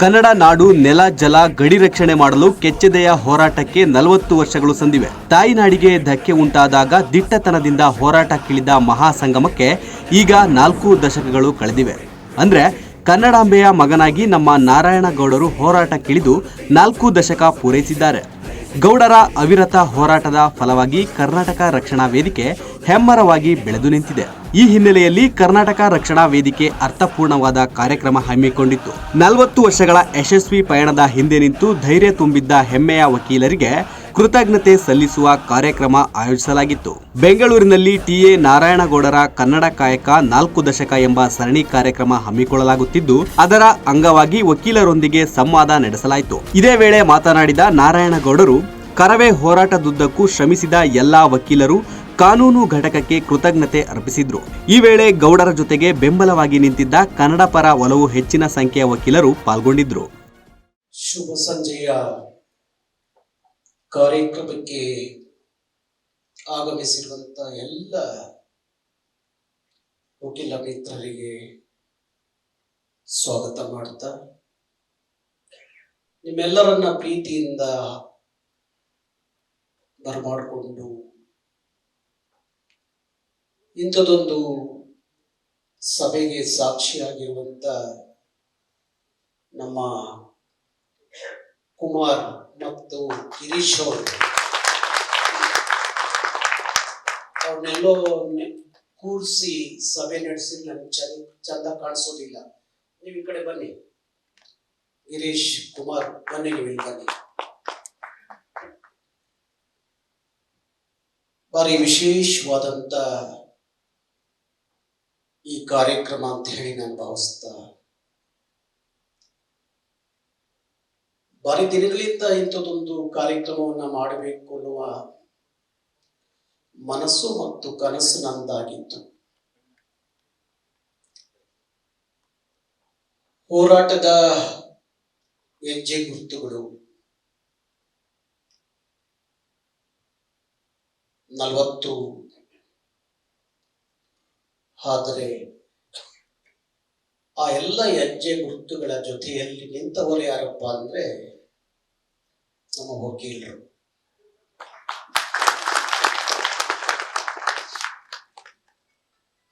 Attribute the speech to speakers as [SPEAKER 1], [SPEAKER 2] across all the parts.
[SPEAKER 1] ಕನ್ನಡ ನಾಡು ನೆಲ ಜಲ ಗಡಿ ರಕ್ಷಣೆ ಮಾಡಲು ಕೆಚ್ಚೆದೆಯ ಹೋರಾಟಕ್ಕೆ ನಲವತ್ತು ವರ್ಷಗಳು ಸಂದಿವೆ. ತಾಯಿನಾಡಿಗೆ ಧಕ್ಕೆ ಉಂಟಾದಾಗ ದಿಟ್ಟತನದಿಂದ ಹೋರಾಟಕ್ಕಿಳಿದ ಮಹಾಸಂಗಮಕ್ಕೆ ಈಗ ನಾಲ್ಕು ದಶಕಗಳು ಕಳೆದಿವೆ. ಅಂದ್ರೆ ಕನ್ನಡಾಂಬೆಯ ಮಗನಾಗಿ ನಮ್ಮ ನಾರಾಯಣಗೌಡರು ಹೋರಾಟಕ್ಕಿಳಿದು ನಾಲ್ಕು ದಶಕ ಪೂರೈಸಿದ್ದಾರೆ. ಗೌಡರ ಅವಿರತ ಹೋರಾಟದ ಫಲವಾಗಿ ಕರ್ನಾಟಕ ರಕ್ಷಣಾ ವೇದಿಕೆ ಹೆಮ್ಮರವಾಗಿ ಬೆಳೆದು ನಿಂತಿದೆ. ಈ ಹಿನ್ನೆಲೆಯಲ್ಲಿ ಕರ್ನಾಟಕ ರಕ್ಷಣಾ ವೇದಿಕೆ ಅರ್ಥಪೂರ್ಣವಾದ ಕಾರ್ಯಕ್ರಮ ಹಮ್ಮಿಕೊಂಡಿತ್ತು. ನಲವತ್ತು ವರ್ಷಗಳ ಯಶಸ್ವಿ ಪಯಣದ ಹಿಂದೆ ನಿಂತು ಧೈರ್ಯ ತುಂಬಿದ್ದ ಹೆಮ್ಮೆಯ ವಕೀಲರಿಗೆ ಕೃತಜ್ಞತೆ ಸಲ್ಲಿಸುವ ಕಾರ್ಯಕ್ರಮ ಆಯೋಜಿಸಲಾಗಿತ್ತು. ಬೆಂಗಳೂರಿನಲ್ಲಿ ಟಿಎ ನಾರಾಯಣಗೌಡರ ಕನ್ನಡ ಕಾಯಕ ನಾಲ್ಕು ದಶಕ ಎಂಬ ಸರಣಿ ಕಾರ್ಯಕ್ರಮ ಹಮ್ಮಿಕೊಳ್ಳಲಾಗುತ್ತಿದ್ದು, ಅದರ ಅಂಗವಾಗಿ ವಕೀಲರೊಂದಿಗೆ ಸಂವಾದ ನಡೆಸಲಾಯಿತು. ಇದೇ ವೇಳೆ ಮಾತನಾಡಿದ ನಾರಾಯಣಗೌಡರು, ಕರವೇ ಹೋರಾಟದುದ್ದಕ್ಕೂ ಶ್ರಮಿಸಿದ ಎಲ್ಲಾ ವಕೀಲರು ಕಾನೂನು ಘಟಕಕ್ಕೆ ಕೃತಜ್ಞತೆ ಅರ್ಪಿಸಿದ್ರು. ಈ ವೇಳೆ ಗೌಡರ ಜೊತೆಗೆ ಬೆಂಬಲವಾಗಿ ನಿಂತಿದ್ದ ಕನ್ನಡ ಪರ ಒಲವು ಹೆಚ್ಚಿನ ಸಂಖ್ಯೆಯ ವಕೀಲರು ಪಾಲ್ಗೊಂಡಿದ್ರು.
[SPEAKER 2] ಶುಭ ಸಂಜೆಯ ಕಾರ್ಯಕ್ರಮಕ್ಕೆ ಆಗಮಿಸಿರುವಂತ ಎಲ್ಲ ವಕೀಲ ಮಿತ್ರರಿಗೆ ಸ್ವಾಗತ ಮಾಡ್ತಾ, ನಿಮ್ಮೆಲ್ಲರನ್ನ ಪ್ರೀತಿಯಿಂದ ಬರಮಾಡಿಕೊಂಡು ಇಂಥದೊಂದು ಸಭೆಗೆ ಸಾಕ್ಷಿಯಾಗಿರುವಂತ ನಮ್ಮ ಕುಮಾರ್ ಮತ್ತು ಗಿರೀಶ್ ಅವರು. ಅವ್ರನ್ನೆಲ್ಲೋ ಕೂರಿಸಿ ಸಭೆ ನಡೆಸಿ ನನ್ಗೆ ಚಂದ ಚಂದ ಕಾಣಿಸೋದಿಲ್ಲ. ನೀವು ಈ ಕಡೆ ಬನ್ನಿ. ಗಿರೀಶ್ ಕುಮಾರ್, ಬನ್ನಿ ನೀವು ಇಲ್ಲಿ ಬನ್ನಿ. ಬಾರಿ ವಿಶೇಷವಾದಂತ ಈ ಕಾರ್ಯಕ್ರಮ ಅಂತ ಹೇಳಿ ನಾನು ಭಾವಿಸ್ತಾ ಬಾರಿ ದಿನಗಳಿಂದ ಇಂಥದ್ದೊಂದು ಕಾರ್ಯಕ್ರಮವನ್ನ ಮಾಡಬೇಕು ಅನ್ನುವ ಮನಸ್ಸು ಮತ್ತು ಕನಸು ನಂದಾಗಿತ್ತು. ಹೋರಾಟದ ಹೆಜ್ಜೆ ಗುರುತುಗಳು. ನಲವತ್ತು. ಆದರೆ ಆ ಎಲ್ಲ ಹೆಜ್ಜೆ ಗುರುತುಗಳ ಜೊತೆಯಲ್ಲಿ ನಿಂತವರು ಯಾರಪ್ಪ ಅಂದ್ರೆ ನಮ್ಮ ವಕೀಲರು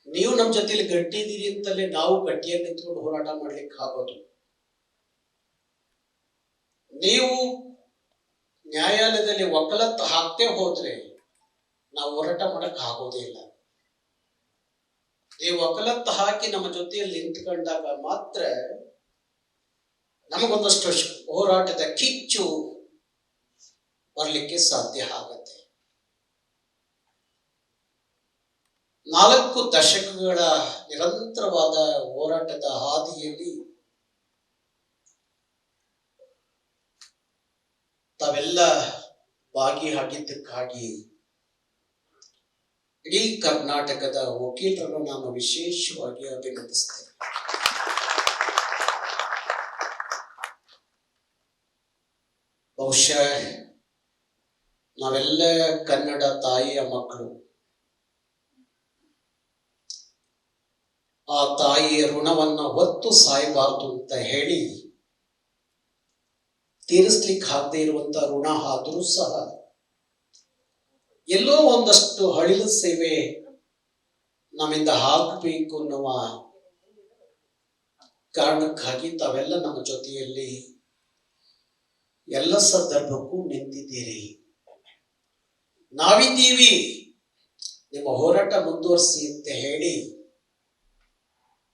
[SPEAKER 2] ನೀವು ನಮ್ಮ ಜೊತೆಲಿ ಗಟ್ಟಿದ್ದೀರಿ ಅಂತಲೇ ನಾವು ಗಟ್ಟಿಯಾಗಿ ನಿಂತ್ಕೊಂಡು ಹೋರಾಟ ಮಾಡ್ಲಿಕ್ಕೆ ಆಗೋದು. ನೀವು ನ್ಯಾಯಾಲಯದಲ್ಲಿ ವಕಲತ್ ಹಾಕ್ತೇ ಹೋದ್ರೆ ನಾವು ಹೋರಾಟ ಮಾಡಕ್ ಆಗೋದೇ ಇಲ್ಲ. ನೀವು ವಕಲತ್ ಹಾಕಿ ನಮ್ಮ ಜೊತೆಯಲ್ಲಿ ನಿಂತ್ಕೊಂಡಾಗ ಮಾತ್ರ ನಮಗೊಂದಷ್ಟು ಹೋರಾಟದ ಕಿಚ್ಚು ಬರಲಿಕ್ಕೆ ಸಾಧ್ಯ ಆಗತ್ತೆ. ನಾಲ್ಕು ದಶಕಗಳ ನಿರಂತರವಾದ ಹೋರಾಟದ ಹಾದಿಯಲ್ಲಿ ತಾವೆಲ್ಲ ಭಾಗಿಯಾಗಿದ್ದಕ್ಕಾಗಿ ಇಡೀ ಕರ್ನಾಟಕದ ವಕೀಲರನ್ನು ನಾನು ವಿಶೇಷವಾಗಿ ಅಭಿನಂದಿಸ್ತೇನೆ. ಬಹುಶಃ ನಾವೆಲ್ಲ ಕನ್ನಡ ತಾಯಿಯ ಮಕ್ಕಳು. ಆ ತಾಯಿಯ ಋಣವನ್ನ ಹೊತ್ತು ಸಾಯಬಾರದು ಅಂತ ಹೇಳಿ ತೀರಿಸ್ಲಿಕ್ಕೆ ಆಗದೆ ಇರುವಂತ ಋಣ ಆದರೂ ಸಹ ಎಲ್ಲೋ ಒಂದಷ್ಟು ಹಳಿಲು ಸೇವೆ ನಮ್ಮಿಂದ ಹಾಕಬೇಕು ಅನ್ನುವ ಕಾರಣಕ್ಕಾಗಿ ತಾವೆಲ್ಲ ನಮ್ಮ ಜೊತೆಯಲ್ಲಿ ಎಲ್ಲ ಸಂದರ್ಭಕ್ಕೂ ನಿಂತಿದ್ದೀರಿ. ನಾವಿದ್ದೀವಿ. ನಿಮ್ಮ ಹೋರಾಟ ಮುಂದುವರಿಸಿ ಅಂತ ಹೇಳಿ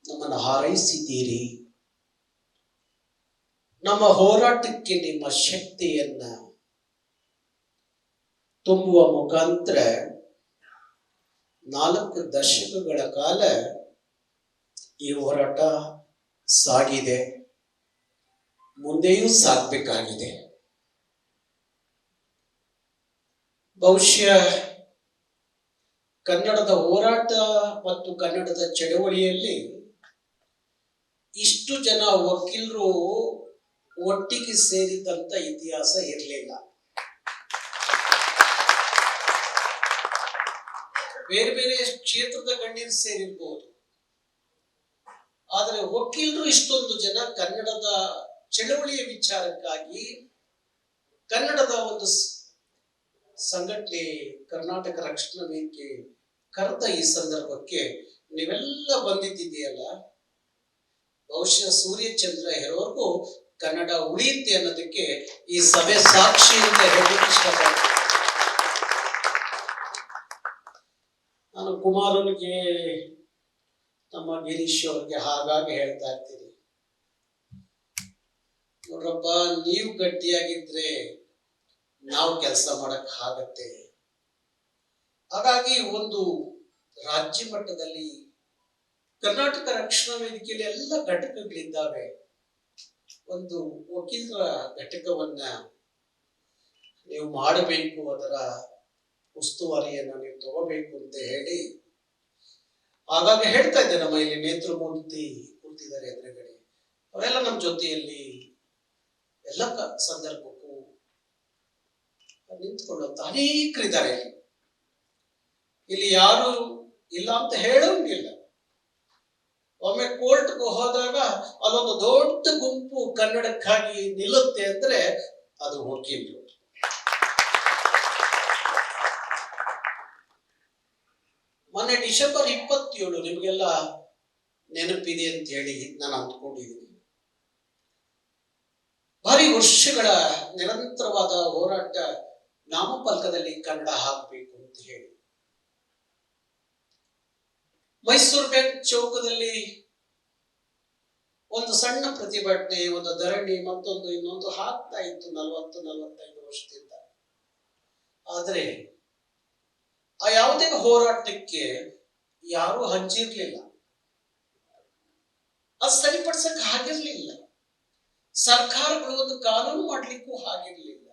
[SPEAKER 2] ನಮ್ಮನ್ನು ಹಾರೈಸಿದ್ದೀರಿ. ನಮ್ಮ ಹೋರಾಟಕ್ಕೆ ನಿಮ್ಮ ಶಕ್ತಿಯನ್ನ ತುಂಬುವ ಮುಖಾಂತರ ನಾಲ್ಕು ದಶಕಗಳ ಕಾಲ ಈ ಹೋರಾಟ ಸಾಗಿದೆ. ಮುಂದೆಯೂ ಸಾಗಬೇಕಾಗಿದೆ. ಬಹುಶಃ ಕನ್ನಡದ ಹೋರಾಟ ಮತ್ತು ಕನ್ನಡದ ಚಳವಳಿಯಲ್ಲಿ ಇಷ್ಟು ಜನ ವಕೀಲರು ಒಟ್ಟಿಗೆ ಸೇರಿದಂತ ಇತಿಹಾಸ ಇರಲಿಲ್ಲ. ಬೇರೆ ಬೇರೆ ಕ್ಷೇತ್ರದ ಗಣ್ಯರು ಸೇರಿರ್ಬೋದು. ಆದರೆ ವಕೀಲರು ಇಷ್ಟೊಂದು ಜನ ಕನ್ನಡದ ಚಳವಳಿಯ ವಿಚಾರಕ್ಕಾಗಿ ಕನ್ನಡದ ಒಂದು ಸಂಘಟನೆ ಕರ್ನಾಟಕ ರಕ್ಷಣಾ ವೇದಿಕೆ ಕರೆದ ಈ ಸಂದರ್ಭಕ್ಕೆ ನೀವೆಲ್ಲ ಬಂದಿದ್ದೀಯಲ್ಲ ಬಹುಶಃ ಸೂರ್ಯಚಂದ್ರ ಇರೋವರೆಗೂ ಕನ್ನಡ ಉಳಿಯುತ್ತೆ ಅನ್ನೋದಕ್ಕೆ ಈ ಸಭೆ ಸಾಕ್ಷಿ ಅಂತ ಹೇಳಲಿಕ್ಕೆ ಇಷ್ಟಪಡ್ತೀನಿ. ನಾನು ಕುಮಾರನಿಗೆ ನಮ್ಮ ಗಿರೀಶ್ ಅವ್ರಿಗೆ ಹಾಗಾಗಿ ಹೇಳ್ತಾ ಇರ್ತೀನಿ. ನೋಡ್ರಪ್ಪ, ನೀವು ಗಟ್ಟಿಯಾಗಿದ್ರೆ ನಾವು ಕೆಲಸ ಮಾಡಕ್ ಆಗತ್ತೆ. ಹಾಗಾಗಿ ಒಂದು ರಾಜ್ಯ ಮಟ್ಟದಲ್ಲಿ ಕರ್ನಾಟಕ ರಕ್ಷಣಾ ವೇದಿಕೆಯಲ್ಲಿ ಎಲ್ಲ ಘಟಕಗಳಿದ್ದಾವೆ. ಒಂದು ವಕೀಲರ ಘಟಕವನ್ನ ನೀವು ಮಾಡಬೇಕು, ಅದರ ಉಸ್ತುವಾರಿಯನ್ನ ನೀವು ತಗೋಬೇಕು ಅಂತ ಹೇಳಿ ಆಗಾಗ ಹೇಳ್ತಾ ಇದ್ದೆ ನಮ್ಮ ಇಲ್ಲಿ ನೇತೃಮೂರ್ತಿ ಕೂತಿದ್ದಾರೆ ಎದುರುಗಡೆ. ಅವರೆಲ್ಲ ನಮ್ಮ ಜೊತೆಯಲ್ಲಿ ಎಲ್ಲ ಸಂದರ್ಭ ನಿಂತ್ಕೊಳ್ಳುವಂತ ಅನೇಕರಿದ್ದಾರೆ. ಇಲ್ಲಿ ಇಲ್ಲಿ ಯಾರು ಇಲ್ಲ ಅಂತ ಹೇಳೋಂಗಿಲ್ಲ ಒಮ್ಮೆ ಕೋರ್ಟ್ಗೆ ಹೋದಾಗ ಅಲ್ಲೊಂದು ದೊಡ್ಡ ಗುಂಪು ಕನ್ನಡಕ್ಕಾಗಿ ನಿಲ್ಲುತ್ತೆ ಅಂದ್ರೆ ಅದು ವಕೀಲರು. ಮೊನ್ನೆ ಡಿಸೆಂಬರ್ ಇಪ್ಪತ್ತೇಳು ನಿಮಗೆಲ್ಲ ನೆನಪಿದೆ ಅಂತ ಹೇಳಿ ನಾನು ಅಂದ್ಕೊಂಡಿದ್ದೀನಿ. ಭಾರಿ ವರ್ಷಗಳ ನಿರಂತರವಾದ ಹೋರಾಟ ನಾಮಫಲಕದಲ್ಲಿ ಕನ್ನಡ ಹಾಕಬೇಕು ಅಂತ ಹೇಳಿ. ಮೈಸೂರು ಬ್ಯಾಂಕ್ ಚೌಕದಲ್ಲಿ ಒಂದು ಸಣ್ಣ ಪ್ರತಿಭಟನೆ, ಒಂದು ಧರಣಿ, ಮತ್ತೊಂದು, ಇನ್ನೊಂದು ಹಾಕ್ತಾ ಇತ್ತು ನಲವತ್ತು, ನಲವತ್ತೈದು ವರ್ಷದಿಂದ. ಆದರೆ ಆ ಯಾವುದೇ ಹೋರಾಟಕ್ಕೆ ಯಾರು ಹಂಚಿರ್ಲಿಲ್ಲ. ಅದು ಸರಿಪಡಿಸಕ್ ಆಗಿರ್ಲಿಲ್ಲ. ಸರ್ಕಾರಗಳು ಒಂದು ಕಾನೂನು ಮಾಡ್ಲಿಕ್ಕೂ ಆಗಿರ್ಲಿಲ್ಲ.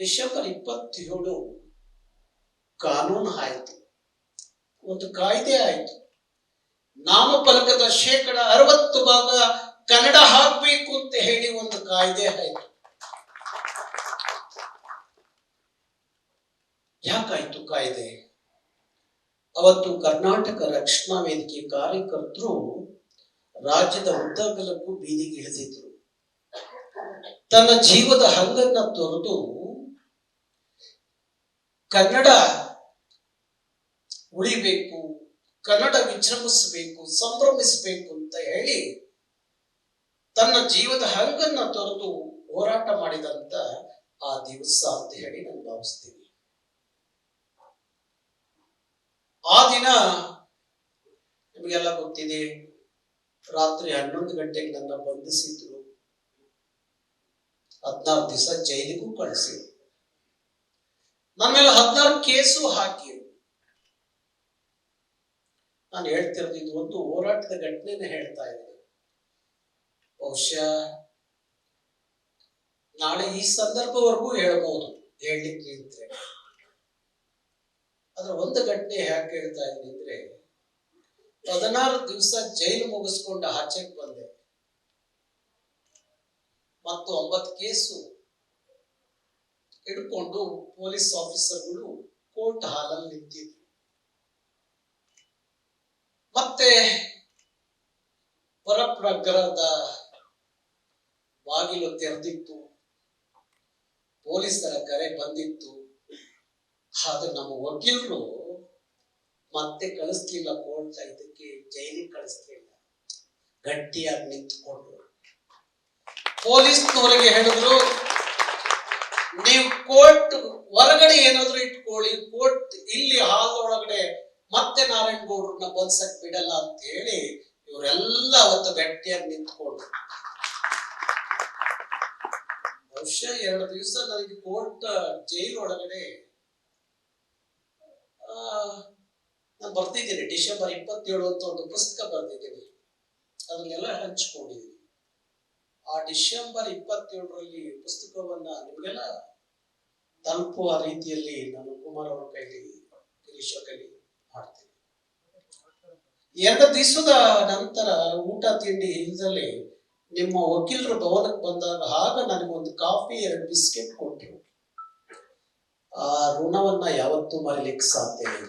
[SPEAKER 2] ಡಿಸೆಂಬರ್ ಇಪ್ಪತ್ತೇಳು ಕಾನೂನು ಆಯಿತು ಒಂದು ಕಾಯ್ದೆ ಆಯಿತು. ನಾಮಫಲಕದ ಶೇಕಡ ಅರವತ್ತು ಭಾಗ ಕನ್ನಡ ಹಾಕ್ಬೇಕು ಅಂತ ಹೇಳಿ ಒಂದು ಕಾಯ್ದೆ ಆಯಿತು. ಯಾಕಾಯ್ತು ಕಾಯ್ದೆ? ಅವತ್ತು ಕರ್ನಾಟಕ ರಕ್ಷಣಾ ವೇದಿಕೆ ಕಾರ್ಯಕರ್ತರು ರಾಜ್ಯದ ಉದ್ದಗಲಕ್ಕೂ ಬೀದಿಗೆ ಇಳಿದಿದ್ರು. ತನ್ನ ಜೀವದ ಹಂಗನ್ನ ತೊರೆದು ಕನ್ನಡ ಉಳಿಬೇಕು, ಕನ್ನಡ ವಿಜೃಂಭಿಸಬೇಕು, ಸಂಭ್ರಮಿಸಬೇಕು ಅಂತ ಹೇಳಿ ತನ್ನ ಜೀವದ ಹಂಗನ್ನ ತೊರೆದು ಹೋರಾಟ ಮಾಡಿದಂತ ಆ ದಿವಸ ಅಂತ ಹೇಳಿ ನಾನು ಭಾವಿಸ್ತೀನಿ. ಆ ದಿನ ನಿಮಗೆಲ್ಲ ಗೊತ್ತಿದೆ, ರಾತ್ರಿ ಹನ್ನೊಂದು ಗಂಟೆಗೆ ನನ್ನ ಬಂಧಿಸಿದ್ರು. ಹದಿನಾರು ದಿವಸ ಜೈಲಿಗೂ ಕಳಿಸಿದ್ರು. ನನ್ನ ಮೇಲೆ ಹದಿನಾರು ಕೇಸು ಹಾಕಿ. ನಾನು ಹೇಳ್ತಿರೋದು ಇದು ಒಂದು ಹೋರಾಟದ ಘಟನೆನ ಹೇಳ್ತಾ ಇದ್ದೀನಿ. ಬಹುಶಃ ನಾಳೆ ಈ ಸಂದರ್ಭವರೆಗೂ ಹೇಳ್ಬೋದು, ಹೇಳಲಿಕ್ಕೆ ಇದ್ರೆ ಆದ್ರೆ ಒಂದು ಘಟನೆ ಯಾಕೆ ಹೇಳ್ತಾ ಇದ್ದೀನಿ ಅಂದ್ರೆ, ಹದಿನಾರು ದಿವಸ ಜೈಲು ಮುಗಿಸ್ಕೊಂಡು ಆಚೆಗೆ ಬಂದೆ. ಮತ್ತು ಒಂಬತ್ತು ಕೇಸು ಹಿಡ್ಕೊಂಡು ಪೊಲೀಸ್ ಆಫೀಸರ್ಗಳು ಕೋರ್ಟ್ ಹಾಲಲ್ಲಿ ನಿಂತಿದ್ರು. ಮತ್ತೆ ಪರಪ್ರಗ್ರಹದ ಬಾಗಿಲು ತೆರೆದಿತ್ತು. ಪೊಲೀಸರ ಕರೆ ಬಂದಿತ್ತು. ಆದ್ರೆ ನಮ್ಮ ವಕೀಲರು ಮತ್ತೆ ಕಳಿಸ್ಲಿಲ್ಲ ಕೋರ್ಟ್, ಇದಕ್ಕೆ ಜೈಲಿಗೆ ಕಳಿಸ್ಲಿಲ್ಲ. ಗಟ್ಟಿಯಾಗಿ ನಿಂತ್ಕೊಂಡ್ರು. ಪೊಲೀಸ್ನವರಿಗೆ ಹೇಳಿದ್ರು ನೀವು ಕೋರ್ಟ್ ಹೊರಗಡೆ ಏನಾದ್ರು ಇಟ್ಕೊಳ್ಳಿ, ಕೋರ್ಟ್ ಇಲ್ಲಿ ಹಾಲ್ ಒಳಗಡೆ ಮತ್ತೆ ನಾರಾಯಣ ಗೌಡ್ರನ್ನ ಬಂದ್ಸಕ್ ಬಿಡಲ್ಲ ಅಂತ ಹೇಳಿ ಇವರೆಲ್ಲ ಅವತ್ತು ಗಟ್ಟಿಯಾಗಿ ನಿಂತ್ಕೊಂಡ್ರು. ಬಹುಶಃ ಎರಡು ದಿವಸ ನನಗೆ ಕೋರ್ಟ್ ಜೈಲ್ ಒಳಗಡೆ ನಾನು ಬರ್ತಿದ್ದೀನಿ. ಡಿಸೆಂಬರ್ ಇಪ್ಪತ್ತೇಳು ಅಂತ ಒಂದು ಪುಸ್ತಕ ಬರ್ತಿದ್ದೀನಿ ಅದನ್ನೆಲ್ಲ ಹಂಚ್ಕೊಂಡಿದ್ದೀನಿ. ಆ ಡಿಸೆಂಬರ್ ಇಪ್ಪತ್ತೇಳರಲ್ಲಿ ಪುಸ್ತಕವನ್ನ ನಿಮಗೆಲ್ಲ ತಲುಪುವ ರೀತಿಯಲ್ಲಿ ನಾನು ಕುಮಾರ್ ಅವರ ಕೈಲಿ ಗಿರೀಶ್ ಮಾಡ್ತೀನಿ ಎರಡು ದಿವಸದ ನಂತರ ಊಟ ತಿಂಡಿ ಇಲ್ಲದಲ್ಲಿ ನಿಮ್ಮ ವಕೀಲರು ಭವನಕ್ಕೆ ಬಂದಾಗ ಆಗ ನನಗೊಂದು ಕಾಫಿ, ಎರಡು ಬಿಸ್ಕೆಟ್ ಕೊಟ್ಟರು. ಆ ಋಣವನ್ನ ಯಾವತ್ತೂ ಮರಿಲಿಕ್ಕೆ ಸಾಧ್ಯ ಇಲ್ಲ.